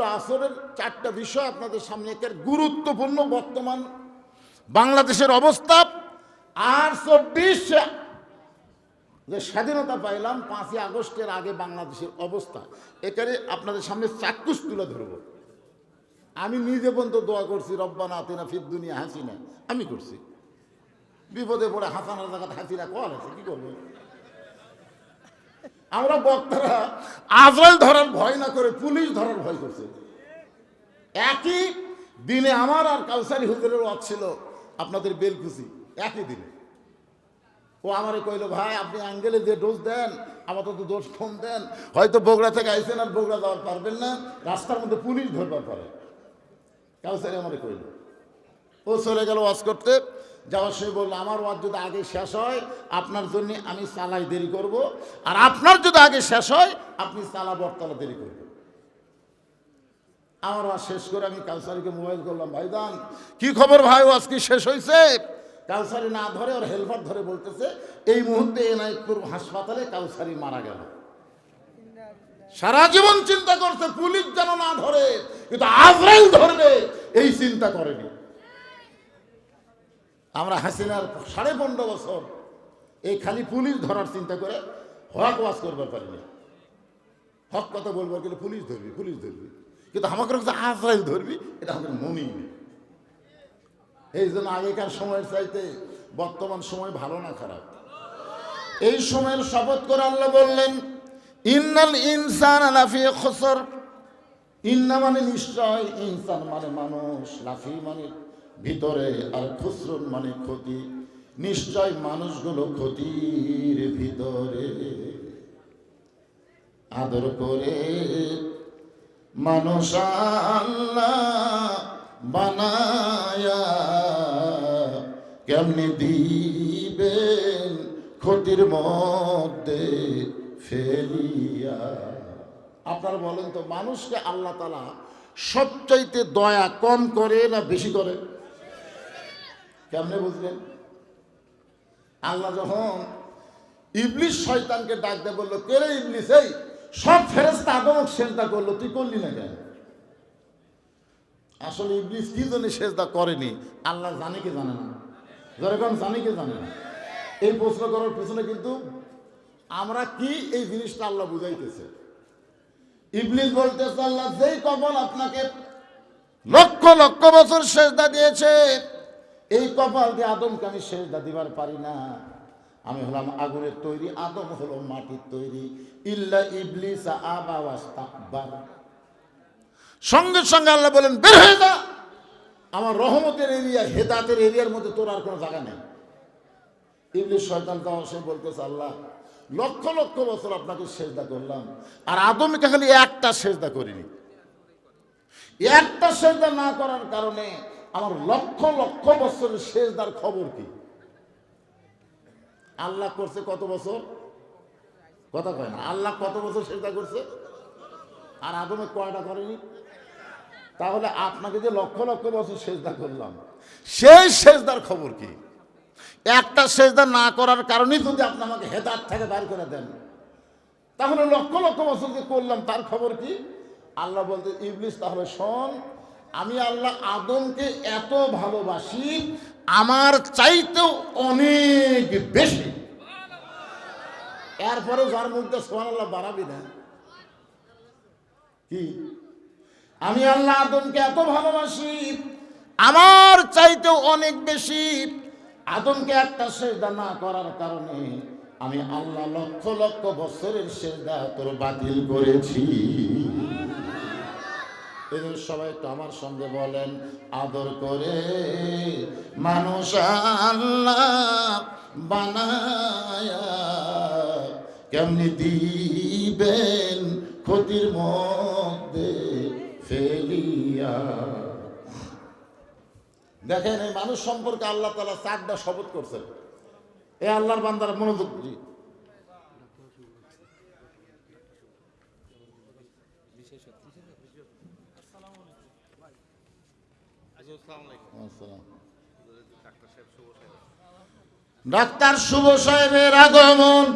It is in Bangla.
হুজুর আসরের চারটা বিষয় আপনাদের সামনে একের গুরুত্বপূর্ণ বর্তমান বাংলাদেশের অবস্থা। আর চব্বিশ যে স্বাধীনতা পাইলাম, পাঁচই আগস্টের আগে বাংলাদেশের অবস্থা। এখানে আপনাদের সামনে চাক্ষুষ তুলে ধরবো। আমি নিজে পর্যন্ত দোয়া করছি, রব্বানা আতিনা ফির দুনিয়া হাসিনা। আমি করছি। বিপদে পড়ে হাসানার জায়গাতে হাসিনা কল আছে, কি করব? আমরা বক্তারা আজরাইল ধরার ভয় না করে পুলিশ ধরার ভয় করছে। একই দিনে আমার আর কাউসারি হুজুরের ওয়াজ ছিল আপনাদের বেলকুচি, একই দিনে। ও আমারে কইলো, ভাই, আপনি অ্যাঙ্গেলে যে ডোজ দেন, আপাতত দোষ কম দেন। হয়তো বগুড়া থেকে আইসেন আর বগুড়া যাওয়ার পারবেন না, রাস্তার মধ্যে পুলিশ ধরবার পারে। কাউসারি আমারে কইলো। ও চলে গেল ওয়াজ করতে। যাওয়ার সময় বলল, আমার ওয়াজ যদি আগে শেষ হয়, আপনার জন্য আমি চালাই দেরি করব। আর আপনার যদি আগে শেষ হয়, আপনি চালা বরতলা দেরি করবেন। আমার ওয়াজ শেষ করে আমি কালসারিকে মোবাইল করলাম ভাইদান কি খবর ভাই? ওয়াজ কি শেষ হয়েছে কালসারি না ধরে, ওর হেল্পার ধরে বলতেছে, এই মুহূর্তে এনায়তপুর হাসপাতালে কালসারি মারা গেল। সারা জীবন চিন্তা করছে, পুলিশ যেন না ধরে, কিন্তু আজরাইল ধরবে, এই চিন্তা করেনি। আমরা হাসিনার সাড়ে পনেরো বছর এই খালি পুলিশ ধরার চিন্তা করে হক ওয়াজ করবার পারিনি। হক কথা বলবার গেলে পুলিশ ধরবি পুলিশ ধরবি। কিন্তু আমাকে আজরাইল ধরবি, এটা আমাদের মনেই নেই। এই জন্য আগেকার সময়ের চাইতে বর্তমান সময় ভালো না খারাপ। এই সময়ের শপথ করে আল্লাহ বললেন, ইন্নাল ইনসান লাফি খসর। ইন্না মানে নিশ্চয়, ইনসান মানে মানুষ, লাফি মানে ভিতরে আর খুসরুন মানে ক্ষতি। নিশ্চয় মানুষগুলো ক্ষতির ভিতরে। আদর করে মানুষ আল্লাহ বানায়া কেমনি দিবেন ক্ষতির মধ্যে ফেলিয়া। আপনারা বলেন তো, মানুষকে আল্লাহ তালা সবচাইতে দয়া কম করে না বেশি করে? কেমনে বুঝলেন? আল্লাহ যখন ইবলিশ শয়তানকে ডাক দিয়ে বলল, কে রে ইবলিশ এই, সব ফেরেস্তা আদমক সেজদা করল, তুই করলি না কেন? আসলে ইবলিশ কি জন্য সেজদা করেনি? আল্লাহ জানে কি জানে না। যেরকম জানে কি জানে না? এই প্রশ্ন করার পিছনে কিন্তু আমরা কি এই জিনিসটা আল্লাহ বুঝাইতেছে? ইবলিশ বলতেছে, আল্লাহ যেই কবল আপনাকে লক্ষ লক্ষ বছর সেজদা দিয়েছে এই কপাল দিয়ে আদমকে আমি সেজদা দিবার পারি না। আমি হলাম আগুনের তৈরি, আদম হলো মাটির তৈরি। ইল্লা ইবলিস আবা ওয়াস্তাকবার। সঙ্গে সঙ্গে আল্লাহ বলেন, বের হয়ে যা। আমার রহমতের এরিয়া হেদাতের এরিয়ার মধ্যে তোর আর কোনো জায়গা নেই। ইবলিস শয়তান তখন সে বলতেছে, আল্লাহ, লক্ষ লক্ষ বছর আপনাকে সেজদা করলাম, আর আদমকে খালি একটা সেজদা করিনি। একটা সেজদা না করার কারণে আমার লক্ষ লক্ষ বছরের সেজদার খবর কি? আল্লাহ করছে কত বছর? কথা কয় না। আল্লাহ কত বছর সেজদা করছে? আর আদমে কয়টা করেনি? তাহলে আপনাকে যে লক্ষ লক্ষ বছর সেজদা করলাম, সেই সেজদার খবর কি? একটা সেজদা না করার কারণেই যদি আপনি আমাকে হেদার থেকে বার করে দেন, তাহলে লক্ষ লক্ষ বছর যে করলাম, তার খবর কি? আল্লাহ বলতে, ইবলিস, তাহলে শোন আমি আল্লাহ আদমকে এত ভালোবাসি, আমার চাইতেও অনেক বেশি। এরপরে যার মধ্যে সোহান আল্লাহ বাড়াবি না। কি? আমি আল্লাহ আদমকে এত ভালোবাসি, আমার চাইতেও অনেক বেশি। আদমকে একটা সেজদা না করার কারণে আমি আল্লাহ লক্ষ লক্ষ বছরের সেজদা তোর বাতিল করেছি। এদের সবাই একটু আমার সঙ্গে বলেন, আদর করে মানুষ আল্লাহ বানায়া কেমনি দিবেন ক্ষতির মধ্যে ফেলিয়া। দেখেন এই মানুষ সম্পর্কে আল্লাহ তালা চারটা শপথ করছেন। এ আল্লাহর বান্দার মনোযোগ ডাক্তার শুভ সাহেবের আগমন।